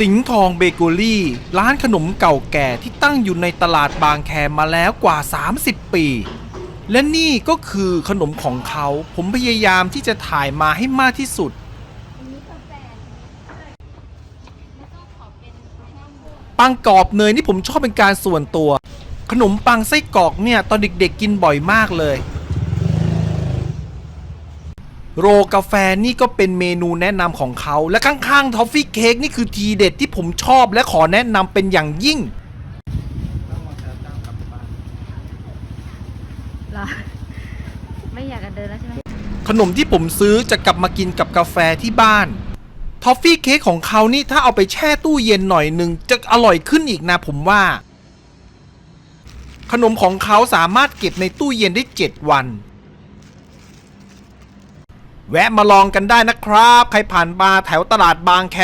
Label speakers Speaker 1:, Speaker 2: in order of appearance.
Speaker 1: สิงห์ทองเบเกอรี่ ร้านขนมเก่าแก่ที่ตั้งอยู่ในตลาดบางแคมาแล้วกว่า 30 ปี และนี่ก็คือขนมของเขา ผมพยายามที่จะถ่ายมาให้มากที่สุด ปังกรอบเนยนี่ผมชอบเป็นการส่วนตัว ขนมปังไส้กรอกเนี่ย ตอนเด็กๆกินบ่อยมากเลย โรกาแฟนี่ก็เป็นเมนูแนะนำของเขา และข้างๆทอฟฟี่เค้กนี่คือทีเด็ดที่ผมชอบและขอแนะนำเป็นอย่างยิ่ง
Speaker 2: เหรอไม่อยากจะเดินแล้วใช่ไหม
Speaker 1: ขนมที่ผมซื้อจะกลับมากินกับกาแฟที่บ้านทอฟฟี่เค้กของเขานี่ถ้าเอาไปแช่ตู้เย็นหน่อยหนึ่งจะอร่อยขึ้นอีกนะผมว่า ขนมของเขาสามารถเก็บในตู้เย็นได้ 7 วัน แวะมาลองกันได้นะครับ ใครผ่านมาแถวตลาดบางแค